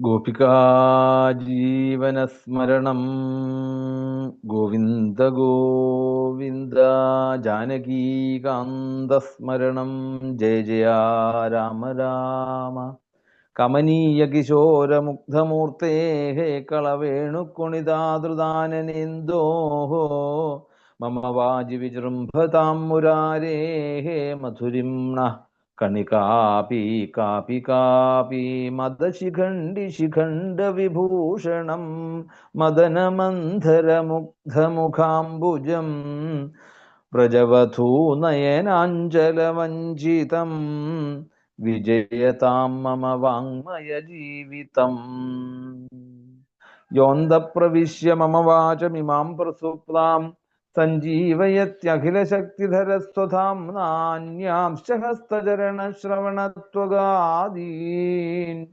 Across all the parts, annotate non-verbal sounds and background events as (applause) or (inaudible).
ഗോപികാജീവനസ്മരണം. ഗോവിന്ദ ഗോവിന്ദ ജാനകീകാന്തസ്മരണം. ജയ ജയ രാമ രാമ. കമനീയ കിശോരമുഗ്ധമൂർത്തേ കളവേണുക്കുണിതാതൃദാനനേന്തോ മമ വാജി വിജൃംഭതാം മുരാരേ മധുരിം നഃ കണികാപി കാപി കാപി മദശിഖണ്ഡി ശിഖണ്ഡ വിഭൂഷണം മദനമന്ധരമുഗ്ധമുഖാംബുജം വ്രജവധൂനയനാഞ്ചലവഞ്ചിതം വിജയതാം മമ വാങ്മയ ജീവിതം യോന്തപ്രവിശ്യ മമ വാചമിമാം പ്രസുപ്താം സഞ്ജീവയത്യഖിലശക്തിധരസ്വധാംനാന്യാംശ്ച ഹസ്തചരണശ്രവണത്വഗാദീൻ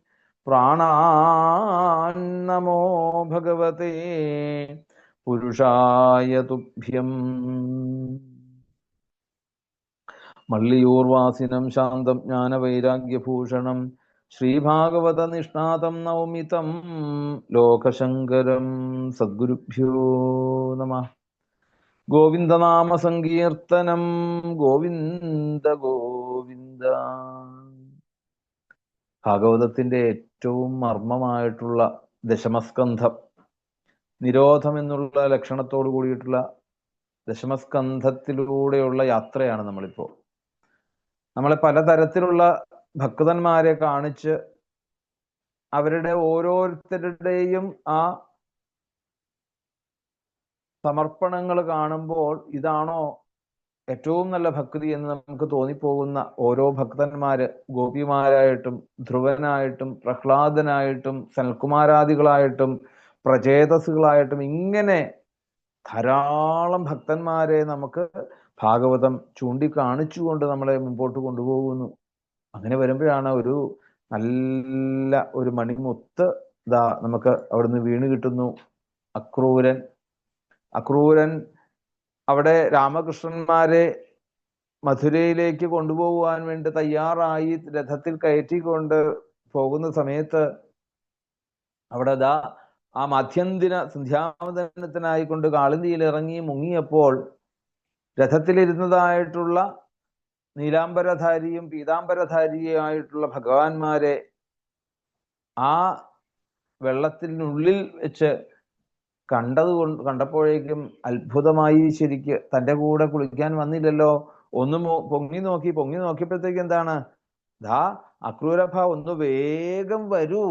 പ്രാണാൻ ഭഗവതേ. പുരുഷായ തുഭ്യം. മള്ളിയൂർവാസിനം ശാന്തം ജ്ഞാനവൈരാഗ്യഭൂഷണം ശ്രീഭാഗവത നിഷ്ണാതം നൗമിതം ലോകശങ്കരം സദ്ഗുരുഭ്യോ നമ. ഗോവിന്ദനാമ സങ്കീർത്തനം ഗോവിന്ദ ഗോവിന്ദ. ഭാഗവതത്തിന്റെ ഏറ്റവും മർമ്മമായിട്ടുള്ള ദശമസ്കന്ധം നിരോധം എന്നുള്ള ലക്ഷണത്തോട് കൂടിയിട്ടുള്ള ദശമസ്കന്ധത്തിലൂടെയുള്ള യാത്രയാണ് നമ്മളിപ്പോ നമ്മളെ പലതരത്തിലുള്ള ഭക്തന്മാരെ കാണിച്ച് അവരുടെ ഓരോരുത്തരുടെയും ആ സമർപ്പണങ്ങൾ കാണുമ്പോൾ ഇതാണോ ഏറ്റവും നല്ല ഭക്തി എന്ന് നമുക്ക് തോന്നിപ്പോകുന്ന ഓരോ ഭക്തന്മാര് ഗോപിമാരായിട്ടും ധ്രുവനായിട്ടും പ്രഹ്ലാദനായിട്ടും സൽകുമാരാദികളായിട്ടും പ്രചേതസുകളായിട്ടും ഇങ്ങനെ ധാരാളം ഭക്തന്മാരെ നമുക്ക് ഭാഗവതം ചൂണ്ടിക്കാണിച്ചുകൊണ്ട് നമ്മളെ മുമ്പോട്ട് കൊണ്ടുപോകുന്നു. അങ്ങനെ വരുമ്പോഴാണ് ഒരു നല്ല ഒരു മണിമുത്ത് ഇതാ നമുക്ക് അവിടുന്ന് വീണ് കിട്ടുന്നു. അക്രൂരൻ അക്രൂരൻ അവിടെ രാമകൃഷ്ണന്മാരെ മധുരയിലേക്ക് കൊണ്ടുപോകുവാൻ വേണ്ടി തയ്യാറായി രഥത്തിൽ കയറ്റിക്കൊണ്ട് പോകുന്ന സമയത്ത് അവിടെ ദാ ആ മധ്യന്തിന സന്ധ്യാവതനത്തിനായി കൊണ്ട് കാളിന്തിയിൽ ഇറങ്ങി മുങ്ങിയപ്പോൾ രഥത്തിലിരുന്നതായിട്ടുള്ള നീലാംബരധാരിയും പീതാംബരധാരിയുമായിട്ടുള്ള ഭഗവാന്മാരെ ആ വെള്ളത്തിനുള്ളിൽ വെച്ച് കണ്ടത് കൊണ്ട് കണ്ടപ്പോഴേക്കും അത്ഭുതമായി ശരിക്ക് തന്റെ കൂടെ കുളിക്കാൻ വന്നില്ലല്ലോ. ഒന്ന് പൊങ്ങി നോക്കി പൊങ്ങി നോക്കിയപ്പോഴത്തേക്ക് എന്താണ്? ദാ അക്രൂരഭ ഒന്ന് വേഗം വരൂ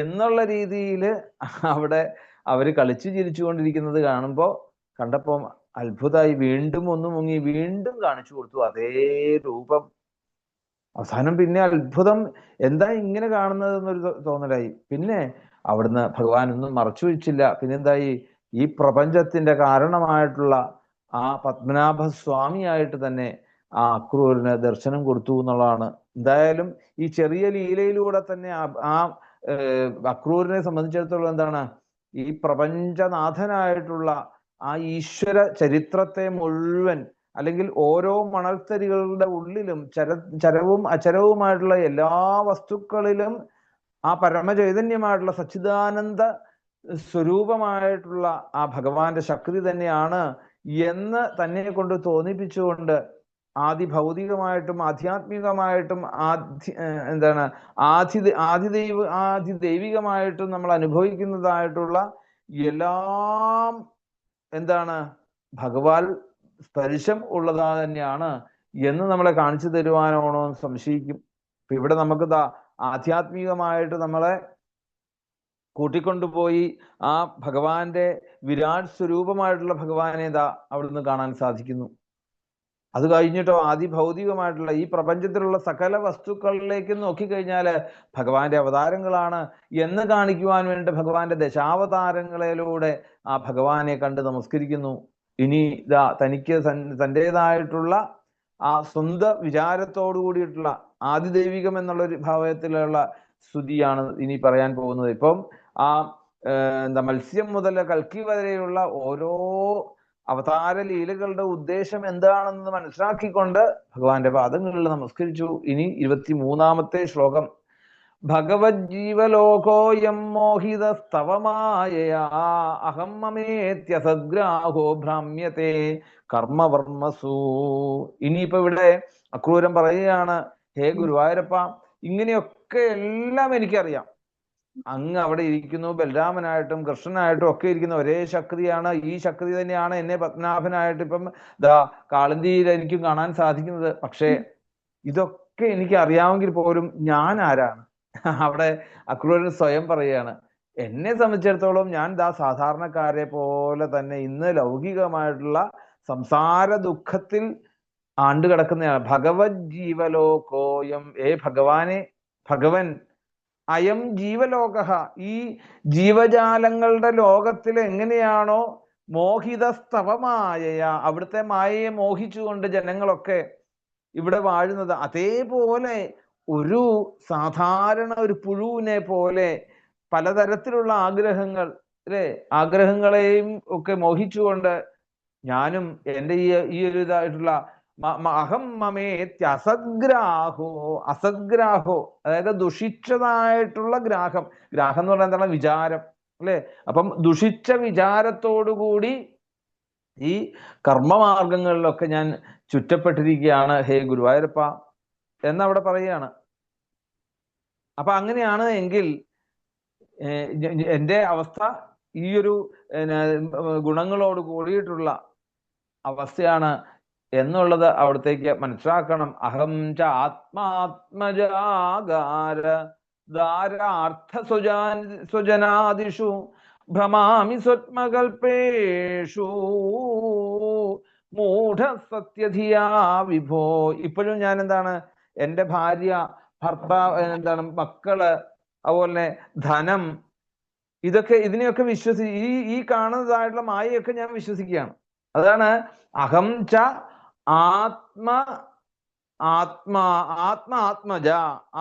എന്നുള്ള രീതിയിൽ അവിടെ അവർ കളിച്ചു ചിരിച്ചു കൊണ്ടിരിക്കുന്നത് കാണുമ്പോൾ കണ്ടപ്പോൾ അത്ഭുതമായി വീണ്ടും ഒന്ന് മുങ്ങി വീണ്ടും കാണിച്ചു കൊടുത്തു അതേ രൂപം. അവസാനം പിന്നെ അത്ഭുതം എന്താ ഇങ്ങനെ കാണുന്നത് എന്നൊരു തോന്നലായി. പിന്നെ അവിടുന്ന് ഭഗവാൻ ഒന്നും മറച്ചു വെച്ചില്ല പിന്നെന്തായി? ഈ പ്രപഞ്ചത്തിന്റെ കാരണമായിട്ടുള്ള ആ പത്മനാഭ സ്വാമിയായിട്ട് തന്നെ ആ അക്രൂരിന് ദർശനം കൊടുത്തു എന്നുള്ളതാണ്. എന്തായാലും ഈ ചെറിയ ലീലയിലൂടെ തന്നെ ആ അക്രൂരിനെ സംബന്ധിച്ചിടത്തോളം എന്താണ്? ഈ പ്രപഞ്ചനാഥനായിട്ടുള്ള ആ ഈശ്വര ചരിത്രത്തെ മുഴുവൻ അല്ലെങ്കിൽ ഓരോ മണൽത്തരികളുടെ ഉള്ളിലും ചര ചരവും അചരവുമായിട്ടുള്ള എല്ലാ വസ്തുക്കളിലും ആ പരമചൈതന്യമായിട്ടുള്ള സച്ചിദാനന്ദ സ്വരൂപമായിട്ടുള്ള ആ ഭഗവാന്റെ ശക്തി തന്നെയാണ് എന്ന് തന്നെ കൊണ്ട് തോന്നിപ്പിച്ചുകൊണ്ട് ആദി ഭൗതികമായിട്ടും ആധ്യാത്മികമായിട്ടും ആധ്യ എന്താണ് ആദി ആദിദൈവ ആദി ദൈവികമായിട്ടും നമ്മൾ അനുഭവിക്കുന്നതായിട്ടുള്ള എല്ലാം എന്താണ് ഭഗവാൻ സ്പർശം ഉള്ളതാ തന്നെയാണ് എന്ന് നമ്മളെ കാണിച്ചു തരുവാനാണോ എന്ന് സംശയിക്കും. ഇവിടെ നമുക്ക് ആധ്യാത്മികമായിട്ട് നമ്മളെ കൂട്ടിക്കൊണ്ടുപോയി ആ ഭഗവാന്റെ വിരാട് സ്വരൂപമായിട്ടുള്ള ഭഗവാനെ ഇതാ അവിടുന്ന് കാണാൻ സാധിക്കുന്നു. അത് കഴിഞ്ഞിട്ടോ ആദിഭൗതികമായിട്ടുള്ള ഈ പ്രപഞ്ചത്തിലുള്ള സകല വസ്തുക്കളിലേക്ക് നോക്കിക്കഴിഞ്ഞാൽ ഭഗവാന്റെ അവതാരങ്ങളാണ് എന്ന് കാണിക്കുവാൻ വേണ്ടി ഭഗവാന്റെ ദശാവതാരങ്ങളിലൂടെ ആ ഭഗവാനെ കണ്ട് നമസ്കരിക്കുന്നു. ഇനി ഇതാ തനിക്ക് തന്റെതായിട്ടുള്ള ആ സ്വന്ത വിചാരത്തോടു കൂടിയിട്ടുള്ള ആദിദൈവികം എന്നുള്ള ഒരു ഭാവത്തിലുള്ള സ്തുതിയാണ് ഇനി പറയാൻ പോകുന്നത്. ഇപ്പം ആ എന്താ മത്സ്യം മുതൽ കൽക്കി വരെയുള്ള ഓരോ അവതാര ലീലകളുടെ ഉദ്ദേശം എന്താണെന്ന് മനസ്സിലാക്കിക്കൊണ്ട് ഭഗവാന്റെ പാദങ്ങളിൽ നമസ്കരിച്ചു. ഇനി ഇരുപത്തി മൂന്നാമത്തെ ശ്ലോകം. ഭഗവജ്ജീവലോകോയം മോഹിതസ്തവമായയാ അഹം മമേത്യ സദ്ഗ്രാഹോ ഭ്രാമ്യത്തെ കർമ്മവർമ്മസു. ഇനിയിപ്പോ ഇവിടെ അക്രൂരം പറയുകയാണ് ഹേ ഗുരുവായൂരപ്പ ഇങ്ങനെയൊക്കെ എല്ലാം എനിക്കറിയാം. അങ്ങ് അവിടെ ഇരിക്കുന്നു ബലരാമനായിട്ടും കൃഷ്ണനായിട്ടും ഒക്കെ ഇരിക്കുന്ന. ഒരേ ശക്തിയാണ് ഈ ശക്തി തന്നെയാണ് എന്നെ പത്മനാഭനായിട്ട് ഇപ്പം ദാ കാളന്തിയിൽ എനിക്കും കാണാൻ സാധിക്കുന്നത്. പക്ഷേ ഇതൊക്കെ എനിക്ക് അറിയാമെങ്കിൽ പോലും ഞാൻ ആരാണ്? അവിടെ അക്രൂരൻ സ്വയം പറയുകയാണ് എന്നെ സംബന്ധിച്ചിടത്തോളം ഞാൻ ദാ സാധാരണക്കാരെ പോലെ തന്നെ ഇന്ന് ലൗകികമായിട്ടുള്ള സംസാര ദുഃഖത്തിൽ ആണ്ടു കിടക്കുന്നതാണ് ഭഗവത് ജീവലോകോയം. ഏ ഭഗവാനെ ഭഗവൻ അയം ജീവലോക. ഈ ജീവജാലങ്ങളുടെ ലോകത്തിൽ എങ്ങനെയാണോ മോഹിതസ്തവമായ അവിടുത്തെ മായയെ മോഹിച്ചുകൊണ്ട് ജനങ്ങളൊക്കെ ഇവിടെ വാഴുന്നത്. അതേപോലെ ഒരു സാധാരണ ഒരു പുഴുവിനെ പോലെ പലതരത്തിലുള്ള ആഗ്രഹങ്ങൾ അല്ലെ? ആഗ്രഹങ്ങളെയും ഒക്കെ മോഹിച്ചുകൊണ്ട് ഞാനും എന്റെ ഈ ഈ ഒരു ഇതായിട്ടുള്ള അഹം മമേത്യ അസദ്ഗ്രാഹോ അസദ്ഗ്രാഹോ അതായത് ദുഷിച്ചതായിട്ടുള്ള ഗ്രാഹം. ഗ്രാഹം എന്ന് പറഞ്ഞാൽ എന്താണ്? വിചാരം അല്ലെ? അപ്പം ദുഷിച്ച വിചാരത്തോടു കൂടി ഈ കർമ്മമാർഗങ്ങളിലൊക്കെ ഞാൻ ചുറ്റപ്പെട്ടിരിക്കുകയാണ്. ഹേ ഗുരുവായൂരപ്പ എന്നവിടെ പറയുകയാണ്. അപ്പൊ അങ്ങനെയാണ് എങ്കിൽ എന്റെ അവസ്ഥ ഈ ഒരു ഗുണങ്ങളോട് കൂടിയിട്ടുള്ള അവസ്ഥയാണ് എന്നുള്ളത് അവിടത്തേക്ക് മനസ്സിലാക്കണം. അഹം ച ആത്മാത്മജാകാര ധാരാർത്ഥ സുജാൻ സ്വജനാദിഷു ഭ്രമാമി സ്വത്മകൽപ്പേഷു മൂഢ സത്യധിയാ വിഭോ. ഇപ്പോഴും ഞാൻ എന്താണ് എന്റെ ഭാര്യ ഭർത്താവ് എന്താണ് മക്കൾ അതുപോലെ ധനം ഇതൊക്കെ ഇതിനെയൊക്കെ വിശ്വസി ഈ ഈ കാണുന്നതായിട്ടുള്ള മായയൊക്കെ ഞാൻ വിശ്വസിക്കുകയാണ്. അതാണ് അഹം ച ആത്മ ആത്മാ ആത്മ ആത്മജ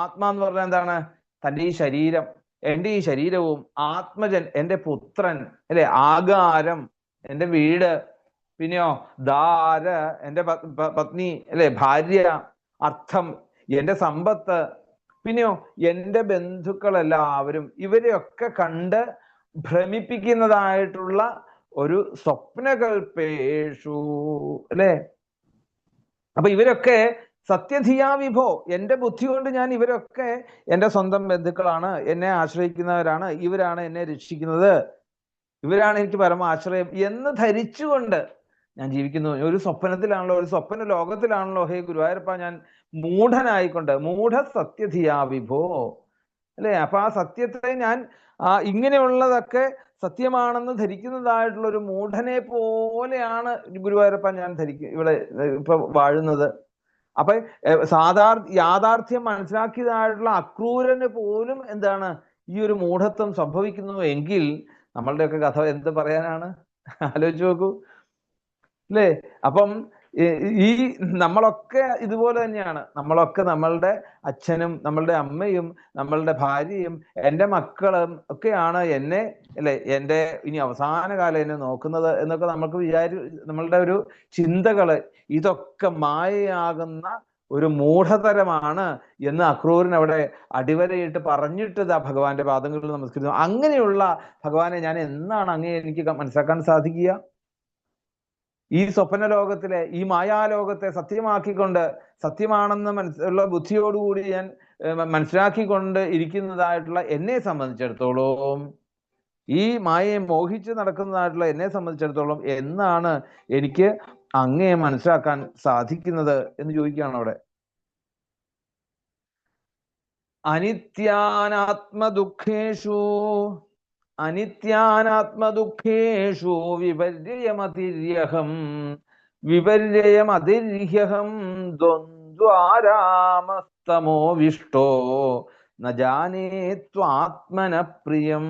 ആത്മ എന്ന് പറഞ്ഞാൽ എന്താണ്? തന്റെ ഈ ശരീരം എന്റെ ഈ ശരീരവും ആത്മജൻ എന്റെ പുത്രൻ അല്ലെ? ആകാരം എന്റെ വീട് പിന്നെയോ ദാര എന്റെ പത്നി അല്ലെ? ഭാര്യ അർത്ഥം എന്റെ സമ്പത്ത് പിന്നെയോ എന്റെ ബന്ധുക്കളെല്ലാവരും ഇവരെയൊക്കെ കണ്ട് ഭ്രമിപ്പിക്കുന്നതായിട്ടുള്ള ഒരു സ്വപ്നകൽപ്പേഷു അല്ലെ? അപ്പൊ ഇവരൊക്കെ സത്യധിയാ വിഭോ എന്റെ ബുദ്ധി കൊണ്ട് ഞാൻ ഇവരൊക്കെ എന്റെ സ്വന്തം ബന്ധുക്കളാണ് എന്നെ ആശ്രയിക്കുന്നവരാണ് ഇവരാണ് എന്നെ രക്ഷിക്കുന്നത്. ഇവരാണ് എനിക്ക് പരമ ആശ്രയം എന്ന് ധരിച്ചുകൊണ്ട് ഞാൻ ജീവിക്കുന്നു. ഒരു സ്വപ്നത്തിലാണല്ലോ ഒരു സ്വപ്ന ലോകത്തിലാണല്ലോ. ഹേ ഗുരുവായൂരപ്പ ഞാൻ മൂഢനായിക്കൊണ്ട് മൂഢ സത്യധിയാ വിഭോ അല്ലെ? അപ്പൊ ആ സത്യത്തെ ഞാൻ ആ ഇങ്ങനെയുള്ളതൊക്കെ സത്യമാണെന്ന് ധരിക്കുന്നതായിട്ടുള്ള ഒരു മൂഢനെ പോലെയാണ് ഗുരുവായൂരപ്പ ഞാൻ ധരിക്കും ഇവിടെ ഇപ്പൊ വാഴുന്നത്. അപ്പൊ സാധാർ യാഥാർത്ഥ്യം മനസ്സിലാക്കിയതായിട്ടുള്ള അക്രൂരന് പോലും എന്താണ് ഈ ഒരു മൂഢത്വം സംഭവിക്കുന്നു എങ്കിൽ നമ്മളുടെയൊക്കെ കഥ എന്ത് പറയാനാണ്? ആലോചിച്ച് നോക്കൂ. അല്ലേ? അപ്പം ഈ- നമ്മളൊക്കെ ഇതുപോലെ തന്നെയാണ്. നമ്മളൊക്കെ നമ്മളുടെ അച്ഛനും നമ്മളുടെ അമ്മയും നമ്മളുടെ ഭാര്യയും എന്റെ മക്കളും ഒക്കെയാണ് എന്നെ അല്ലെ എന്റെ ഇനി അവസാന കാലം എന്നെ നോക്കുന്നത് എന്നൊക്കെ നമുക്ക് വിചാരി നമ്മളുടെ ഒരു ചിന്തകൾ ഇതൊക്കെ മായയാകുന്ന ഒരു മൂഢതരമാണ് എന്ന് അക്രൂരൻ അവിടെ അടിവരയിട്ട് പറഞ്ഞിട്ട് ഇതാ ഭഗവാന്റെ പാദങ്ങളിൽ നമസ്കരിക്കുന്നു അങ്ങനെയുള്ള ഭഗവാനെ ഞാൻ എന്നാണ് അങ്ങേ എനിക്ക് മനസ്സിലാക്കാൻ സാധിക്കുക? ഈ സ്വപ്ന ലോകത്തിലെ ഈ മായാലോകത്തെ സത്യമാക്കിക്കൊണ്ട് സത്യമാണെന്ന് മനസ്സുള്ള ബുദ്ധിയോടുകൂടി ഞാൻ മനസ്സിലാക്കിക്കൊണ്ട് ഇരിക്കുന്നതായിട്ടുള്ള എന്നെ സംബന്ധിച്ചിടത്തോളം ഈ മായയെ മോഹിച്ച് നടക്കുന്നതായിട്ടുള്ള എന്നെ സംബന്ധിച്ചിടത്തോളം എന്നാണ് എനിക്ക് അങ്ങയെ മനസ്സിലാക്കാൻ സാധിക്കുന്നത് എന്ന് ചോദിക്കുകയാണ് അവിടെ. അനിത്യാനാത്മദുഃഖേഷു അനിത്യാനാത്മദുഃഖേഷു വിപര്യമതിര്യഹം വിപര്യമതിര്യഹം ദ്വന്ദ്വാരാമസ്തമോ വിഷ്ടോ നജാനേത്വാത്മന ജാനേ ത്വാത്മന പ്രിയം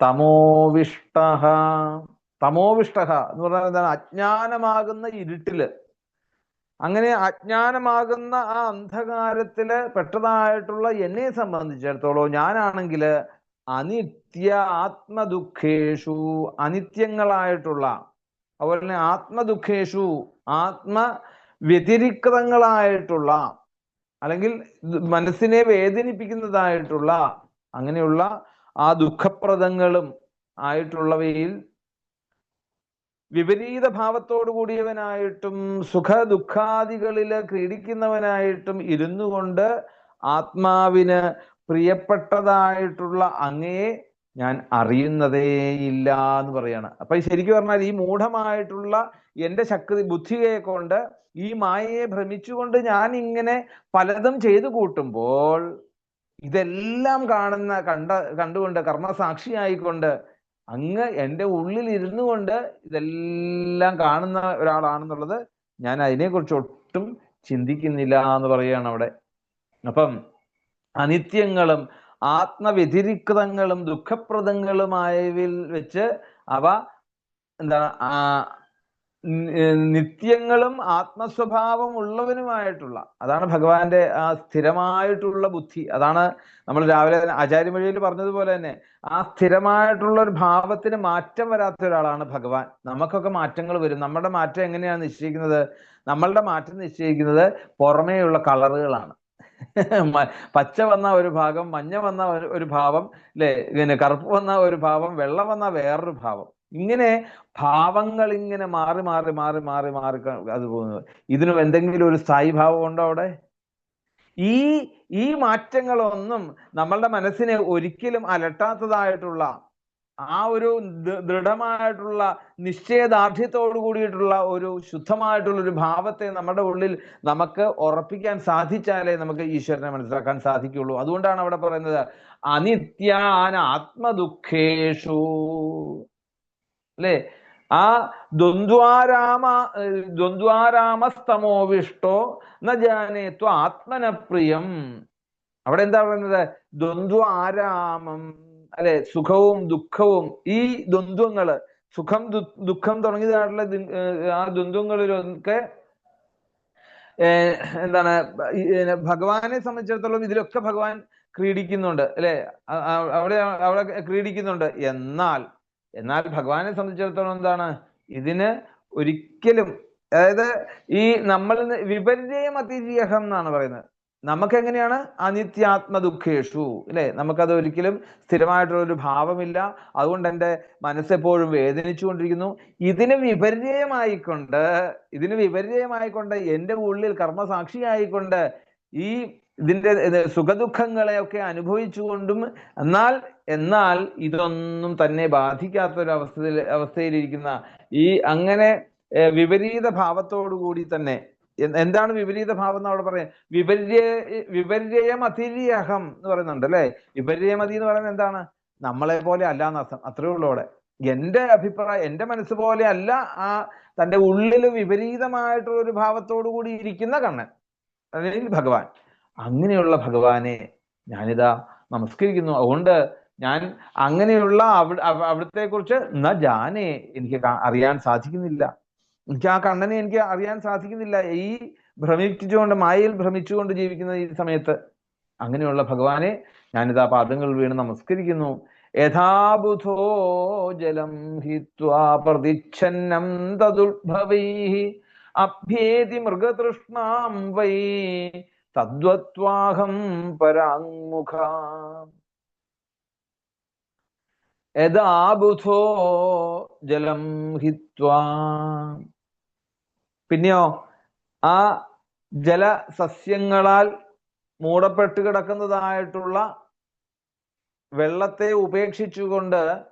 തമോവിഷ്ട തമോവിഷ്ട എന്ന് പറഞ്ഞാൽ എന്താണ്? അജ്ഞാനമാകുന്ന ഇരുട്ടിൽ. അങ്ങനെ അജ്ഞാനമാകുന്ന ആ അന്ധകാരത്തിൽ പെട്ടതായിട്ടുള്ള എന്നെ സംബന്ധിച്ചിടത്തോളം ഞാനാണെങ്കിൽ അനിത്യ ആത്മദുഃഖേഷു അനിത്യങ്ങളായിട്ടുള്ള അതുപോലെ തന്നെ ആത്മദുഃഖേഷു ആത്മ വ്യതിരിക്തങ്ങളായിട്ടുള്ള അല്ലെങ്കിൽ മനസ്സിനെ വേദനിപ്പിക്കുന്നതായിട്ടുള്ള അങ്ങനെയുള്ള ആ ദുഃഖപ്രദങ്ങളും ആയിട്ടുള്ളവയിൽ വിപരീത ഭാവത്തോടു കൂടിയവനായിട്ടും സുഖ ദുഃഖാദികളിൽ ക്രീഡിക്കുന്നവനായിട്ടും ഇരുന്നു കൊണ്ട് ആത്മാവിന് പ്രിയപ്പെട്ടതായിട്ടുള്ള അങ്ങയെ ഞാൻ അറിയുന്നതേ ഇല്ല എന്ന് പറയാണ്. അപ്പൊ ശരിക്കും പറഞ്ഞാൽ ഈ മൂഢമായിട്ടുള്ള എന്റെ ശക്തി ബുദ്ധിയെ കൊണ്ട് ഈ മായയെ ഭ്രമിച്ചുകൊണ്ട് ഞാൻ ഇങ്ങനെ പലതും ചെയ്തു കൂട്ടുമ്പോൾ ഇതെല്ലാം കാണുന്ന കണ്ട കണ്ടുകൊണ്ട് കർമ്മസാക്ഷിയായിക്കൊണ്ട് അങ്ങ് എന്റെ ഉള്ളിൽ ഇരുന്നു കൊണ്ട് ഇതെല്ലാം കാണുന്ന ഒരാളാണെന്നുള്ളത് ഞാൻ അതിനെക്കുറിച്ച് ഒട്ടും ചിന്തിക്കുന്നില്ല എന്ന് പറയുകയാണ് അവിടെ. അപ്പം അനിത്യങ്ങളും ആത്മവ്യതിരിക്തങ്ങളും ദുഃഖപ്രദങ്ങളുമായവിൽ വെച്ച് അവ എന്താണ് ആ നിത്യങ്ങളും ആത്മസ്വഭാവം ഉള്ളവനുമായിട്ടുള്ള അതാണ് ഭഗവാന്റെ ആ സ്ഥിരമായിട്ടുള്ള ബുദ്ധി. അതാണ് നമ്മൾ രാവിലെ ആചാര്യമൊഴിയിൽ പറഞ്ഞതുപോലെ തന്നെ ആ സ്ഥിരമായിട്ടുള്ള ഒരു ഭാവത്തിന് മാറ്റം വരാത്ത ഒരാളാണ് ഭഗവാൻ. നമുക്കൊക്കെ മാറ്റങ്ങൾ വരും. നമ്മുടെ മാറ്റം എങ്ങനെയാണ് നിശ്ചയിക്കുന്നത്? നമ്മളുടെ മാറ്റം നിശ്ചയിക്കുന്നത് പുറമേയുള്ള കളറുകളാണ്. പച്ച വന്ന ഒരു ഭാഗം മഞ്ഞ വന്ന ഒരു ഭാവം അല്ലെ പിന്നെ കറുപ്പ് വന്ന ഒരു ഭാവം വെള്ള വന്ന വേറൊരു ഭാവം. ഇങ്ങനെ ഭാവങ്ങൾ ഇങ്ങനെ മാറി മാറി മാറി മാറി മാറി അത് പോകുന്നത്. ഇതിനും എന്തെങ്കിലും ഒരു സ്ഥായി ഭാവം ഉണ്ടോ അവിടെ? ഈ ഈ മാറ്റങ്ങളൊന്നും നമ്മളുടെ മനസ്സിനെ ഒരിക്കലും അലട്ടാത്തതായിട്ടുള്ള ആ ഒരു ദൃഢമായിട്ടുള്ള നിശ്ചയദാർഢ്യത്തോടു കൂടിയിട്ടുള്ള ഒരു ശുദ്ധമായിട്ടുള്ള ഒരു ഭാവത്തെ നമ്മുടെ ഉള്ളിൽ നമുക്ക് ഉറപ്പിക്കാൻ സാധിച്ചാലേ നമുക്ക് ഈശ്വരനെ മനസ്സിലാക്കാൻ സാധിക്കുള്ളൂ അതുകൊണ്ടാണ് അവിടെ പറയുന്നത് അനിത്യാന ആത്മദുഃഖേഷു. അല്ലേ? ആ ദ്വന്ദ്വാരാമ ദ്വന്ദ്വാരാമസ്തമോവിഷ്ടോ ന ജാനേത്വ ആത്മനപ്രിയം. അവിടെ എന്താ പറയുന്നത്? ദ്വന്ദ്വാരാമം. അല്ലെ സുഖവും ദുഃഖവും ഈ ദ്വന്ദ്വങ്ങൾ സുഖം ദുഃഖം തുടങ്ങിയതായിട്ടുള്ള ആ ദ്വന്ദ്വങ്ങളിലൊക്കെ എന്താണ് ഭഗവാനെ സംബന്ധിച്ചിടത്തോളം ഇതിലൊക്കെ ഭഗവാൻ ക്രീഡിക്കുന്നുണ്ട് അല്ലെ? അവിടെ അവിടെ ക്രീഡിക്കുന്നുണ്ട്. എന്നാൽ എന്നാൽ ഭഗവാനെ സംബന്ധിച്ചിടത്തോളം എന്താണ് ഇതിന് ഒരിക്കലും അതായത് ഈ നമ്മൾ വിപര്യം അതിജീയഹം എന്നാണ് പറയുന്നത്. നമുക്ക് എങ്ങനെയാണ് അനിത്യാത്മ ദുഃഖേഷു അല്ലെ നമുക്കത് ഒരിക്കലും സ്ഥിരമായിട്ടുള്ള ഒരു ഭാവമില്ല. അതുകൊണ്ട് എന്റെ മനസ്സെപ്പോഴും വേദനിച്ചുകൊണ്ടിരിക്കുന്നു. ഇതിന് വിപര്യമായിക്കൊണ്ട് ഇതിന് വിപര്യമായിക്കൊണ്ട് എന്റെ ഉള്ളിൽ കർമ്മസാക്ഷിയായിക്കൊണ്ട് ഈ ഇതിന്റെ സുഖദുഃഖങ്ങളെയൊക്കെ അനുഭവിച്ചുകൊണ്ടും എന്നാൽ എന്നാൽ ഇതൊന്നും തന്നെ ബാധിക്കാത്ത ഒരു അവസ്ഥയിൽ അവസ്ഥയിലിരിക്കുന്ന ഈ അങ്ങനെ വിപരീത ഭാവത്തോടു കൂടി തന്നെ എന്താണ് വിപരീത ഭാവം എന്ന് അവിടെ പറയാം? വിപര്യ വിപര്യമതിരിയഹം എന്ന് പറയുന്നുണ്ട് അല്ലെ വിപര്യമതി എന്ന് പറയുന്നത് എന്താണ്? നമ്മളെ പോലെ അല്ല എന്നർത്ഥം അത്രേ ഉള്ളൂ അവിടെ. എന്റെ അഭിപ്രായം എന്റെ മനസ്സ് പോലെ അല്ല ആ തന്റെ ഉള്ളിൽ വിപരീതമായിട്ടുള്ള ഒരു ഭാവത്തോടു കൂടി ഇരിക്കുന്ന കണ്ണൻ. അല്ലെങ്കിൽ ഭഗവാൻ. അങ്ങനെയുള്ള ഭഗവാനെ ഞാനിതാ നമസ്കരിക്കുന്നു. അതുകൊണ്ട് ഞാൻ അങ്ങനെയുള്ള അവിടുത്തെ കുറിച്ച് ന ജാനെ എനിക്ക് അറിയാൻ സാധിക്കുന്നില്ല. എനിക്ക് ആ കണ്ണനെ എനിക്ക് അറിയാൻ സാധിക്കുന്നില്ല. ഈ ഭ്രമിച്ചുകൊണ്ട് മായയിൽ ഭ്രമിച്ചുകൊണ്ട് ജീവിക്കുന്ന ഈ സമയത്ത് അങ്ങനെയുള്ള ഭഗവാനെ ഞാനിതാ പാദങ്ങൾ വീണ് നമസ്കരിക്കുന്നു. യഥാബുധോ ജലം ഹിത്വാ പ്രതിച്ഛന്നം തദുർഭവൈ അഭ്യേതി മൃഗതൃഷ്ണാം വൈ തദ്വത്വാഹം പരാങ്മുഖ. യഥാബുധോ ജലം ഹിത്വാ പിന്നെയോ ആ ജലസസ്യങ്ങളാൽ മൂടപ്പെട്ട് കിടക്കുന്നതായിട്ടുള്ള വെള്ളത്തെ ഉപേക്ഷിച്ചുകൊണ്ട്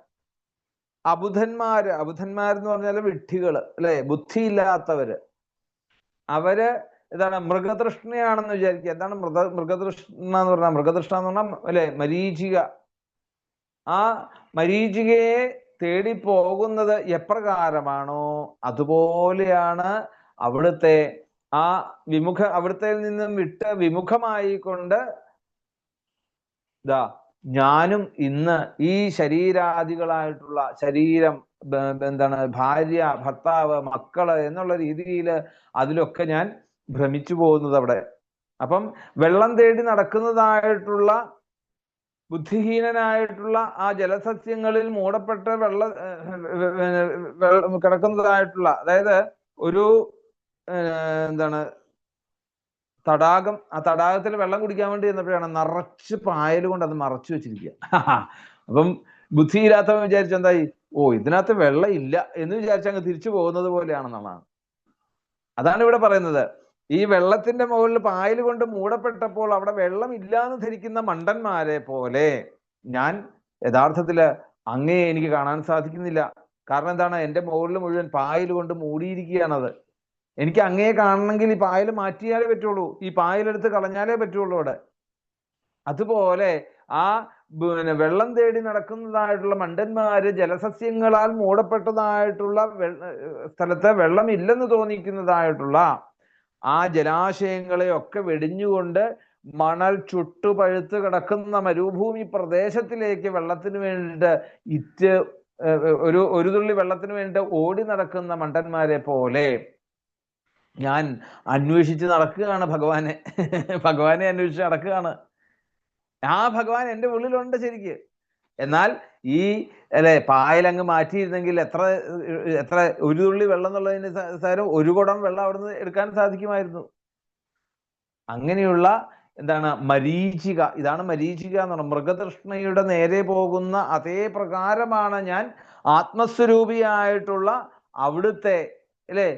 അബുധന്മാര് അബുധന്മാരെന്ന് പറഞ്ഞാൽ വിഡ്ഢികൾ അല്ലെ? ബുദ്ധിയില്ലാത്തവര്. അവർ ഇതാണ് മൃഗതൃഷ്ണയാണെന്ന് വിചാരിക്കുക. എന്താണ് മൃഗ മൃഗതൃഷ്ണ എന്ന് പറഞ്ഞാൽ? മൃഗതൃഷ്ണ എന്ന് പറഞ്ഞാൽ അല്ലെ? മരീചിക. ആ മരീചികയെ തേടി പോകുന്നത് എപ്രകാരമാണോ? അതുപോലെയാണ് അവിടുത്തെ ആ വിമുഖ അവിടുത്തെ നിന്നും വിട്ട് വിമുഖമായിക്കൊണ്ട് ഇതാ ഞാനും ഇന്ന് ഈ ശരീരാദികളായിട്ടുള്ള ശരീരം എന്താണ് ഭാര്യ ഭർത്താവ് മക്കൾ എന്നുള്ള രീതിയിൽ അതിലൊക്കെ ഞാൻ ഭ്രമിച്ചു പോകുന്നത് അവിടെ. അപ്പം വെള്ളം തേടി നടക്കുന്നതായിട്ടുള്ള ബുദ്ധിഹീനനായിട്ടുള്ള ആ ജലസസ്യങ്ങളിൽ മൂടപ്പെട്ട വെള്ള കിടക്കുന്നതായിട്ടുള്ള അതായത് ഒരു എന്താണ്? തടാകം ആ തടാകത്തിൽ വെള്ളം കുടിക്കാൻ വേണ്ടി ചെന്നപ്പോഴാണ് നിറച്ച് പായലുകൊണ്ട് അത് മറച്ചു വെച്ചിരിക്കുക (laughs) അപ്പം ബുദ്ധിയില്ലാത്തവൻ വിചാരിച്ചു എന്തായി? ഓ ഇതിനകത്ത് വെള്ളം ഇല്ല എന്ന് വിചാരിച്ച് അങ്ങ് തിരിച്ചു പോകുന്നത് പോലെയാണെന്നുള്ളതാണ്. അതാണ് ഇവിടെ പറയുന്നത്. ഈ വെള്ളത്തിന്റെ മുകളിൽ പായൽ കൊണ്ട് മൂടപ്പെട്ടപ്പോൾ അവിടെ വെള്ളം ഇല്ലാന്ന് ധരിക്കുന്ന മണ്ടന്മാരെ പോലെ ഞാൻ യഥാർത്ഥത്തിൽ അങ്ങേ എനിക്ക് കാണാൻ സാധിക്കുന്നില്ല. കാരണം എന്താണ്? എന്റെ മുകളിൽ മുഴുവൻ പായൽ കൊണ്ട് മൂടിയിരിക്കുകയാണത്. എനിക്ക് അങ്ങയെ കാണണമെങ്കിൽ ഈ പായൽ മാറ്റിയാലേ പറ്റുള്ളൂ. ഈ പായലെടുത്ത് കളഞ്ഞാലേ പറ്റുള്ളൂ അവിടെ. അതുപോലെ ആ പിന്നെ വെള്ളം തേടി നടക്കുന്നതായിട്ടുള്ള മണ്ടന്മാര് ജലസസ്യങ്ങളാൽ മൂടപ്പെട്ടതായിട്ടുള്ള സ്ഥലത്തെ വെള്ളം ഇല്ലെന്ന് തോന്നിക്കുന്നതായിട്ടുള്ള ആ ജലാശയങ്ങളെ ഒക്കെ വെടിഞ്ഞുകൊണ്ട് മണൽ ചുട്ടുപഴുത്ത് കിടക്കുന്ന മരുഭൂമി പ്രദേശത്തിലേക്ക് വെള്ളത്തിന് വേണ്ടിയിട്ട് ഇറ്റ് ഒരു ഒരു തുള്ളി വെള്ളത്തിന് വേണ്ടി ഓടി നടക്കുന്ന മണ്ടന്മാരെ പോലെ ഞാൻ അന്വേഷിച്ച് നടക്കുകയാണ് ഭഗവാനെ. ഭഗവാനെ അന്വേഷിച്ച് നടക്കുകയാണ്. ആ ഭഗവാൻ എന്റെ ഉള്ളിലുണ്ട് ശരിക്ക്. എന്നാൽ ഈ അല്ലെ പായലങ്ങ് മാറ്റിയിരുന്നെങ്കിൽ എത്ര എത്ര ഒരു തുള്ളി വെള്ളം എന്നുള്ളതിന് സാരം ഒരു കുടം വെള്ളം അവിടുന്ന് എടുക്കാൻ സാധിക്കുമായിരുന്നു. അങ്ങനെയുള്ള എന്താണ് മരീചിക ഇതാണ് മരീചിക എന്ന് പറഞ്ഞാൽ മൃഗതൃഷ്ണയുടെ നേരെ പോകുന്ന അതേ പ്രകാരമാണ് ഞാൻ ആത്മസ്വരൂപിയായിട്ടുള്ള അവിടുത്തെ അല്ലേ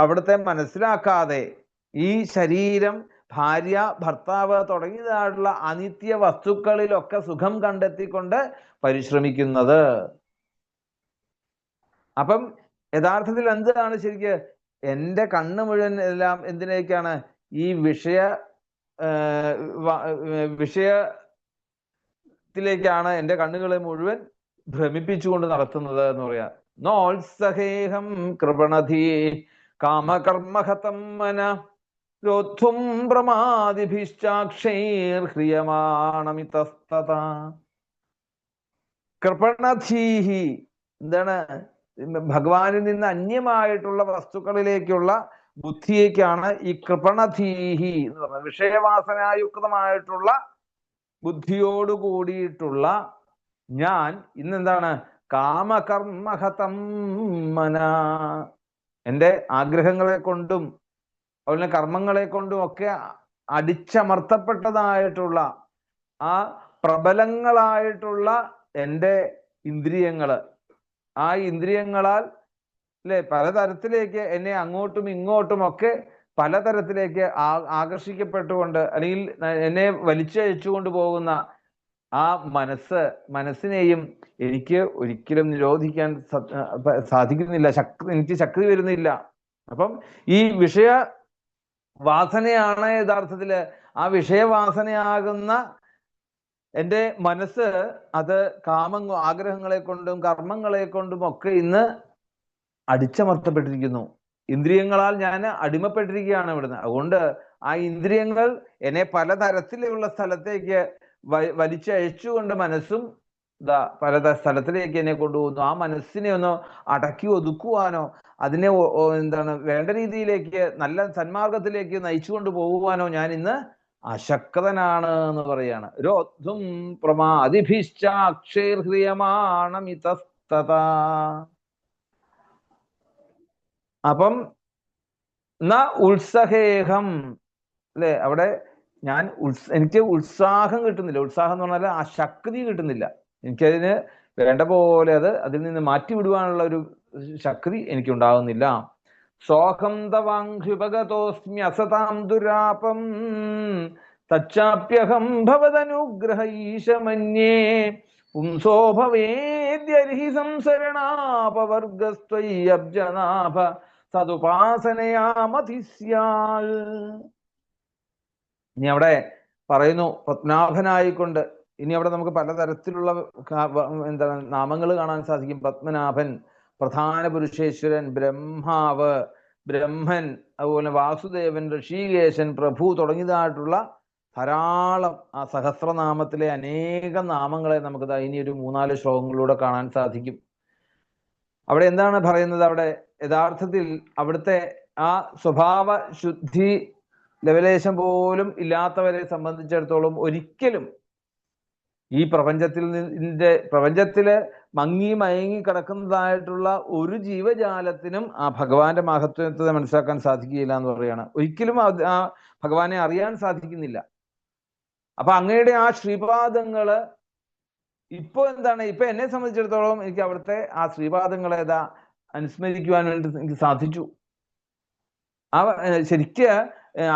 അവിടുത്തെ മനസ്സിലാക്കാതെ ഈ ശരീരം ഭാര്യ ഭർത്താവ് തുടങ്ങിയതായിട്ടുള്ള അനിത്യ വസ്തുക്കളിലൊക്കെ സുഖം കണ്ടെത്തിക്കൊണ്ട് പരിശ്രമിക്കുന്നത്. അപ്പം യഥാർത്ഥത്തിൽ എന്താണ് ശരിക്ക് എന്റെ കണ്ണ് മുഴുവൻ എല്ലാം എന്തിനേക്കാണ് ഈ വിഷയ വിഷയത്തിലേക്കാണ് എന്റെ കണ്ണുകളെ മുഴുവൻ ഭ്രമിപ്പിച്ചുകൊണ്ട് നടത്തുന്നത് എന്ന് പറയാ. നോത്സഹേഹം കൃപണധീ കാമകർമ്മഹതം മന. രോദ്ധും പ്രമാദിഭിശ്ചാക്ഷൈർഹ്രിയമാണമിതസ്തത കൃപണധീഹി എന്താണ്? ഭഗവാനിൽ നിന്ന് അന്യമായിട്ടുള്ള വസ്തുക്കളിലേക്കുള്ള ബുദ്ധിയേക്കാണ് ഈ കൃപണധീഹി എന്ന് പറഞ്ഞത്. വിഷയവാസനായുക്തമായിട്ടുള്ള ബുദ്ധിയോട് കൂടിയിട്ടുള്ള ഞാൻ ഇന്നെന്താണ്? കാമകർമ്മഹതം മന. എന്റെ ആഗ്രഹങ്ങളെ കൊണ്ടും അതുപോലെ കർമ്മങ്ങളെ കൊണ്ടും ഒക്കെ അടിച്ചമർത്തപ്പെട്ടതായിട്ടുള്ള ആ പ്രബലങ്ങളായിട്ടുള്ള എന്റെ ഇന്ദ്രിയങ്ങൾ. ആ ഇന്ദ്രിയങ്ങളാൽ അല്ലെ പലതരത്തിലേക്ക് എന്നെ അങ്ങോട്ടും ഇങ്ങോട്ടും ഒക്കെ പലതരത്തിലേക്ക് ആകർഷിക്കപ്പെട്ടുകൊണ്ട് അല്ലെങ്കിൽ എന്നെ വലിച്ചയച്ചുകൊണ്ട് പോകുന്ന ആ മനസ്സ് മനസ്സിനെയും എനിക്ക് ഒരിക്കലും നിരോധിക്കാൻ സാധിക്കുന്നില്ല. ശക്തി എനിക്ക് ശക്തി വരുന്നില്ല. അപ്പം ഈ വിഷയ വാസനയാണ് യഥാർത്ഥത്തിൽ. ആ വിഷയവാസനയാകുന്ന എന്റെ മനസ്സ് അത് കാമ ആഗ്രഹങ്ങളെ കൊണ്ടും കർമ്മങ്ങളെ കൊണ്ടും ഒക്കെ ഇന്ന് അടിച്ചമർത്തപ്പെട്ടിരിക്കുന്നു. ഇന്ദ്രിയങ്ങളാൽ ഞാൻ അടിമപ്പെട്ടിരിക്കുകയാണ് ഇവിടുന്ന്. അതുകൊണ്ട് ആ ഇന്ദ്രിയങ്ങൾ എന്നെ പലതരത്തിലുള്ള സ്ഥലത്തേക്ക് വലിച്ചയച്ചുകൊണ്ട് മനസ്സും ഇതാ പല സ്ഥലത്തിലേക്ക് എന്നെ കൊണ്ടുപോകുന്നു. ആ മനസ്സിനെ ഒന്ന് അടക്കി ഒതുക്കുവാനോ അതിനെ എന്താണ് വേണ്ട രീതിയിലേക്ക് നല്ല സന്മാർഗത്തിലേക്ക് നയിച്ചുകൊണ്ട് പോകുവാനോ ഞാൻ ഇന്ന് അശക്തനാണ് എന്ന് പറയാണ്. രോധും പ്രമാതിഭിശ്ചാക്ഷേർഹ്രിയമാണമിതസ്തത അപ്പം ന ഉത്സഹേഹം അല്ലെ അവിടെ ഞാൻ ഉത്സ എനിക്ക് ഉത്സാഹം കിട്ടുന്നില്ല. ഉത്സാഹം എന്ന് പറഞ്ഞാൽ ആ ശക്തി കിട്ടുന്നില്ല. എനിക്കതിന് വേണ്ട പോലെ അത് അതിൽ നിന്ന് മാറ്റി വിടുവാനുള്ള ഒരു ശക്തി എനിക്ക് ഉണ്ടാകുന്നില്ല സോഹം തവാങ്ഹ്യുപഗതോസ്മി അസതാം ദുരാപം തച്ചാപ്യഹം ഭവതനുഗ്രഹ ഈശമന്യേ. പുംസോ ഭവേദ്യർഹി സംസരണാപവർഗസ്ത്വയ്യബ്ജനാഭ സതുപാസനയാമതിസ്യാൽ ഇനി അവിടെ പറയുന്നു പത്മനാഭനായിക്കൊണ്ട് ഇനി അവിടെ നമുക്ക് പലതരത്തിലുള്ള എന്താണ് നാമങ്ങൾ കാണാൻ സാധിക്കും. പത്മനാഭൻ പ്രധാന പുരുഷേശ്വരൻ ബ്രഹ്മാവ് ബ്രഹ്മൻ അതുപോലെ വാസുദേവൻ ഋഷികേശൻ പ്രഭു തുടങ്ങിയതായിട്ടുള്ള ധാരാളം ആ സഹസ്രനാമത്തിലെ അനേകം നാമങ്ങളെ നമുക്ക് ഇനി ഒരു മൂന്നാൽ ശ്ലോകങ്ങളിലൂടെ കാണാൻ സാധിക്കും. അവിടെ എന്താണ് പറയുന്നത്? അവിടെ യഥാർത്ഥത്തിൽ അവിടുത്തെ ആ സ്വഭാവ ശുദ്ധി ലവലേശം പോലും ഇല്ലാത്തവരെ സംബന്ധിച്ചിടത്തോളം ഒരിക്കലും ഈ പ്രപഞ്ചത്തിൽ നിന്റെ പ്രപഞ്ചത്തിൽ മങ്ങി മയങ്ങി കിടക്കുന്നതായിട്ടുള്ള ഒരു ജീവജാലത്തിനും ആ ഭഗവാന്റെ മഹത്വത്തെ മനസ്സിലാക്കാൻ സാധിക്കുകയില്ല എന്ന് പറയാണ് ഒരിക്കലും ആ ഭഗവാനെ അറിയാൻ സാധിക്കുന്നില്ല. അപ്പൊ അങ്ങയുടെ ആ ശ്രീപാദങ്ങൾ ഇപ്പൊ എന്താണ്? ഇപ്പൊ എന്നെ സംബന്ധിച്ചിടത്തോളം എനിക്ക് അവിടുത്തെ ആ ശ്രീപാദങ്ങളെ ഏതാ അനുസ്മരിക്കുവാൻ വേണ്ടി എനിക്ക് സാധിച്ചു. ആ ശരിക്ക്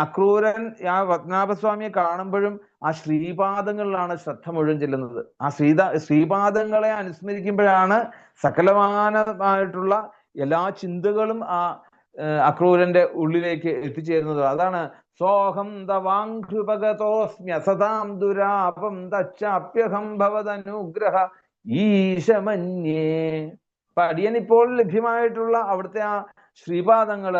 അക്രൂരൻ ആ പത്മനാഭസ്വാമിയെ കാണുമ്പോഴും ആ ശ്രീപാദങ്ങളിലാണ് ശ്രദ്ധ മുഴുവൻ ചെല്ലുന്നത്. ആ ശ്രീത ശ്രീപാദങ്ങളെ അനുസ്മരിക്കുമ്പോഴാണ് സകലമാനമായിട്ടുള്ള എല്ലാ ചിന്തകളും ആ അക്രൂരന്റെ ഉള്ളിലേക്ക് എത്തിച്ചേരുന്നത്. അതാണ് സോഹം തവാംഘൃപഗതോസ്മ്യ സദാം ദുരാപം തച്ചാപ്യഹം ഭവതനുഗ്രഹ ഈശമന്യേ. അപ്പൊ അടിയനിപ്പോൾ ലഭ്യമായിട്ടുള്ള അവിടുത്തെ ആ ശ്രീപാദങ്ങൾ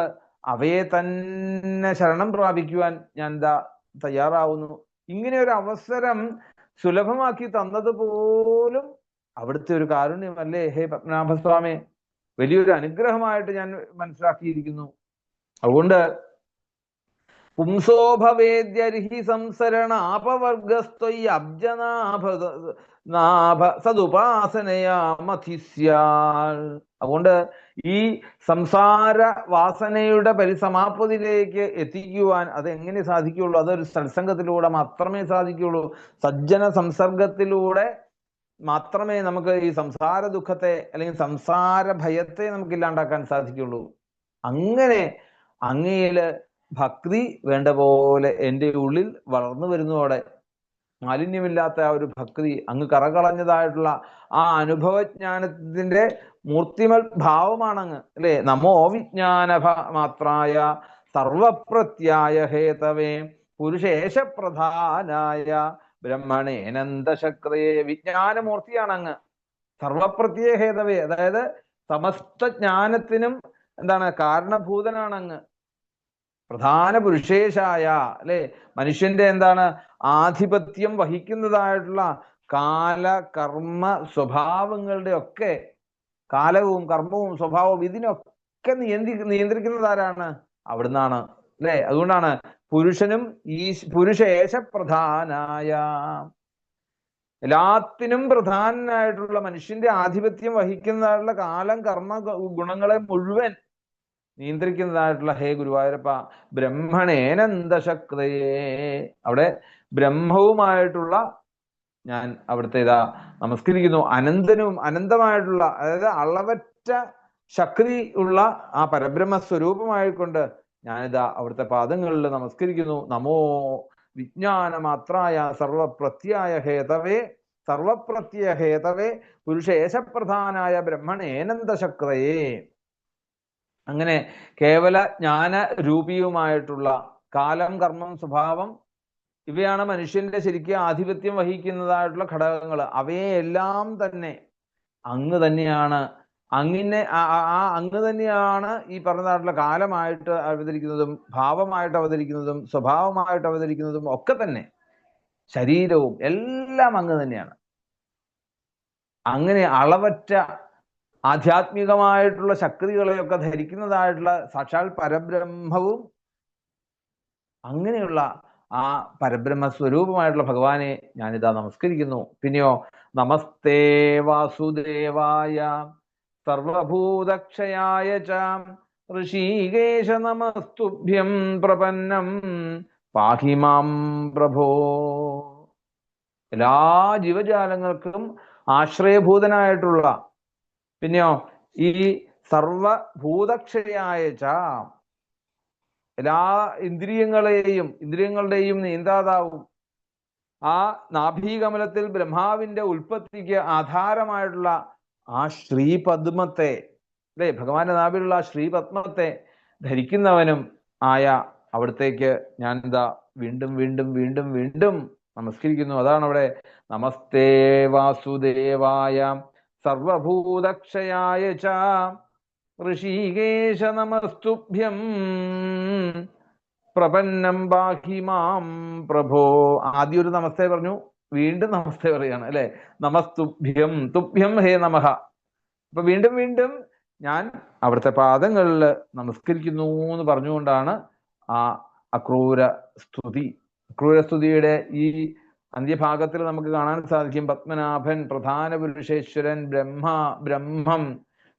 അവയെ തന്നെ ശരണം പ്രാപിക്കുവാൻ ഞാൻ എന്താ തയ്യാറാവുന്നു. ഇങ്ങനെ ഒരു അവസരം സുലഭമാക്കി തന്നത് പോലും അവിടുത്തെ ഒരു കാരുണ്യമല്ലേ? ഹേ പത്മനാഭസ്വാമി വലിയൊരു അനുഗ്രഹമായിട്ട് ഞാൻ മനസ്സിലാക്കിയിരിക്കുന്നു. അതുകൊണ്ട് പുംസോഭവേദ്യർഹി സംസരണാപവർഗസ്ത്വയ് അബ്ജനാഭ നാഭ സതുപാസനയാ മഥിസ്യാൽ അതുകൊണ്ട് ഈ സംസാര വാസനയുടെ പരിസമാപ്തിയിലേക്ക് എത്തിക്കുവാൻ അത് എങ്ങനെ സാധിക്കുകയുള്ളൂ? അതൊരു സത്സംഗത്തിലൂടെ മാത്രമേ സാധിക്കുകയുള്ളൂ. സജ്ജന സംസർഗത്തിലൂടെ മാത്രമേ നമുക്ക് ഈ സംസാര ദുഃഖത്തെ അല്ലെങ്കിൽ സംസാര ഭയത്തെ നമുക്ക് ഇല്ലാണ്ടാക്കാൻ സാധിക്കുള്ളൂ അങ്ങനെ അങ്ങയിൽ ഭക്തി വേണ്ട പോലെ എന്റെ ഉള്ളിൽ വളർന്നു വരുന്നതോടെ മാലിന്യമില്ലാത്ത ആ ഒരു ഭക്തി അങ്ങ് കറകളഞ്ഞതായിട്ടുള്ള ആ അനുഭവജ്ഞാനത്തിന്റെ മൂർത്തിമൽ ഭാവമാണ് അങ്ങ് അല്ലെ? നമോ വിജ്ഞാന മാത്രായ സർവപ്രത്യായ ഹേതവേ പുരുഷേശ പ്രധാനായ ബ്രഹ്മണേനന്ദശക്രയെ വിജ്ഞാനമൂർത്തിയാണ് അങ്ങ് സർവപ്രത്യ അതായത് സമസ്ത ജ്ഞാനത്തിനും എന്താണ് കാരണഭൂതനാണ് അങ്ങ് പ്രധാന പുരുഷേശായ അല്ലെ? മനുഷ്യന്റെ എന്താണ്? ആധിപത്യം വഹിക്കുന്നതായിട്ടുള്ള കാല കർമ്മ സ്വഭാവങ്ങളുടെ ഒക്കെ കാലവും കർമ്മവും സ്വഭാവവും ഇതിനൊക്കെ നിയന്ത്രി നിയന്ത്രിക്കുന്നത് ആരാണ്? അവിടുന്നാണ് അല്ലെ? അതുകൊണ്ടാണ് പുരുഷനും ഈ പുരുഷേശ പ്രധാനായ എല്ലാത്തിനും പ്രധാനനായിട്ടുള്ള മനുഷ്യന്റെ ആധിപത്യം വഹിക്കുന്നതായിട്ടുള്ള കാലം കർമ്മ ഗുണങ്ങളെ മുഴുവൻ നിയന്ത്രിക്കുന്നതായിട്ടുള്ള ഹേ ഗുരുവായൂരപ്പ ബ്രഹ്മണേനന്ദശക്തയെ. അവിടെ ബ്രഹ്മവുമായിട്ടുള്ള ഞാൻ അവിടുത്തെ ഇതാ നമസ്കരിക്കുന്നു. അനന്തനും അനന്തമായിട്ടുള്ള അതായത് അളവറ്റ ശക്തി ഉള്ള ആ പരബ്രഹ്മ സ്വരൂപമായിക്കൊണ്ട് ഞാനിതാ അവിടുത്തെ പാദങ്ങളിൽ നമസ്കരിക്കുന്നു. നമോ വിജ്ഞാനമാത്രായ സർവപ്രത്യായ ഹേതവേ സർവപ്രത്യ ഹേതവേ പുരുഷേശപ്രധാനായ ബ്രഹ്മണേനന്ദശക്തയെ. അങ്ങനെ കേവല ജ്ഞാന രൂപിയുമായിട്ടുള്ള കാലം കർമ്മം സ്വഭാവം ഇവയാണ് മനുഷ്യന്റെ ശരിക്കും ആധിപത്യം വഹിക്കുന്നതായിട്ടുള്ള ഘടകങ്ങൾ. അവയെല്ലാം തന്നെ അങ്ങ് തന്നെയാണ്. അങ്ങിനെ ആ അങ്ങ് തന്നെയാണ് ഈ പറഞ്ഞതായിട്ടുള്ള കാലമായിട്ട് അവതരിക്കുന്നതും ഭാവമായിട്ട് അവതരിക്കുന്നതും സ്വഭാവമായിട്ട് അവതരിക്കുന്നതും ഒക്കെ തന്നെ ശരീരവും എല്ലാം അങ്ങ് തന്നെയാണ്. അങ്ങനെ അളവറ്റ ആധ്യാത്മികമായിട്ടുള്ള ശക്തികളെയൊക്കെ ധരിക്കുന്നതായിട്ടുള്ള സാക്ഷാൽ പരബ്രഹ്മവും അങ്ങനെയുള്ള ആ പരബ്രഹ്മ സ്വരൂപമായിട്ടുള്ള ഭഗവാനെ ഞാനിതാ നമസ്കരിക്കുന്നു. പിന്നെയോ നമസ്തേ വാസുദേവായ സർവഭൂതക്ഷയായ ഋഷീകേശ നമസ്തുഭ്യം പ്രപന്നം പാഹിമാം പ്രഭോ. എല്ലാ ജീവജാലങ്ങൾക്കും ആശ്രയഭൂതനായിട്ടുള്ള പിന്നെയോ ഈ സർവഭൂതക്ഷയായ എല്ലാ ഇന്ദ്രിയങ്ങളെയും ഇന്ദ്രിയങ്ങളുടെയും നീന്താതാവും. ആ നാഭീകമലത്തിൽ ബ്രഹ്മാവിന്റെ ഉൽപ്പത്തിക്ക് ആധാരമായിട്ടുള്ള ആ ശ്രീപദ്മത്തെ അല്ലെ? ഭഗവാന്റെ നാവിലുള്ള ആ ശ്രീപത്മത്തെ ധരിക്കുന്നവനും ആയ അവിടത്തേക്ക് ഞാൻ എന്താ വീണ്ടും വീണ്ടും വീണ്ടും വീണ്ടും നമസ്കരിക്കുന്നു. അതാണ് അവിടെ നമസ്തേ വാസുദേവായ സർവഭൂതക്ഷയായ ച. ഋഷീകേശ നമസ്തുഭ്യം. പ്രപന്നം ബാഹിമാം പ്രഭോ. ആദ്യം ഒരു നമസ്തേ പറഞ്ഞു. വീണ്ടും നമസ്തേ പറയാണ് അല്ലെ? നമസ്തുഭ്യം തുഭ്യം ഹേ നമഹ. അപ്പൊ വീണ്ടും വീണ്ടും ഞാൻ അവിടുത്തെ പാദങ്ങളിൽ നമസ്കരിക്കുന്നു എന്ന് പറഞ്ഞുകൊണ്ടാണ് ആ അക്രൂര സ്തുതി. അക്രൂര സ്തുതിയുടെ ഈ അന്ത്യഭാഗത്തിൽ നമുക്ക് കാണാൻ സാധിക്കും പത്മനാഭൻ പ്രധാന പുരുഷേശ്വരൻ ബ്രഹ്മ ബ്രഹ്മം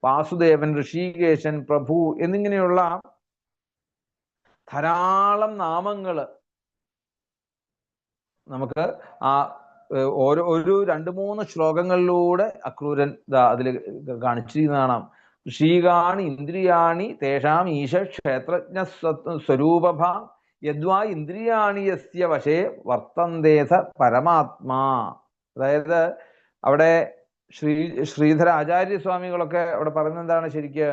വാസുദേവൻ ഋഷികേശൻ പ്രഭു എന്നിങ്ങനെയുള്ള ധാരാളം നാമങ്ങൾ നമുക്ക് ആ ഓരോ ഒരു രണ്ട് മൂന്ന് ശ്ലോകങ്ങളിലൂടെ അക്രൂരൻ അതിൽ കാണിച്ചു കാണാം ഋഷീകാണി ഇന്ദ്രിയാണി തേഷാം ഈശ ക്ഷേത്രജ്ഞ സ്വരൂപഭ യദ്വാ ഇന്ദ്രിയാണി യസ്യ വശേ വർത്തന്തേസ പരമാത്മാ. അതായത് അവിടെ ശ്രീ ശ്രീധര ആചാര്യസ്വാമികളൊക്കെ അവിടെ പറയുന്നത് എന്താണ് ശരിക്ക്?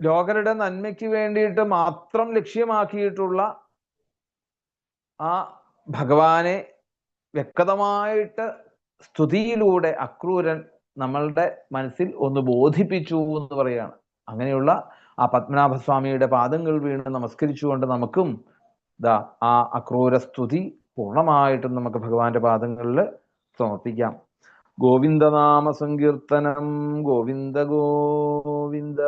ലോകരുടെ നന്മയ്ക്ക് വേണ്ടിയിട്ട് മാത്രം ലക്ഷ്യമാക്കിയിട്ടുള്ള ആ ഭഗവാനെ വ്യക്തമായിട്ട് സ്തുതിയിലൂടെ അക്രൂരൻ നമ്മളുടെ മനസ്സിൽ ഒന്ന് ബോധിപ്പിച്ചു എന്ന് പറയാണ് അങ്ങനെയുള്ള ആ പത്മനാഭസ്വാമിയുടെ പാദങ്ങൾ വീണ് നമസ്കരിച്ചുകൊണ്ട് നമുക്കും ദാ ആ അക്രൂര സ്തുതി പൂർണമായിട്ടും നമുക്ക് ഭഗവാന്റെ പാദങ്ങളിൽ സമർപ്പിക്കാം. ഗോവിന്ദനാമ സങ്കീർത്തനം ഗോവിന്ദ ഗോവിന്ദ.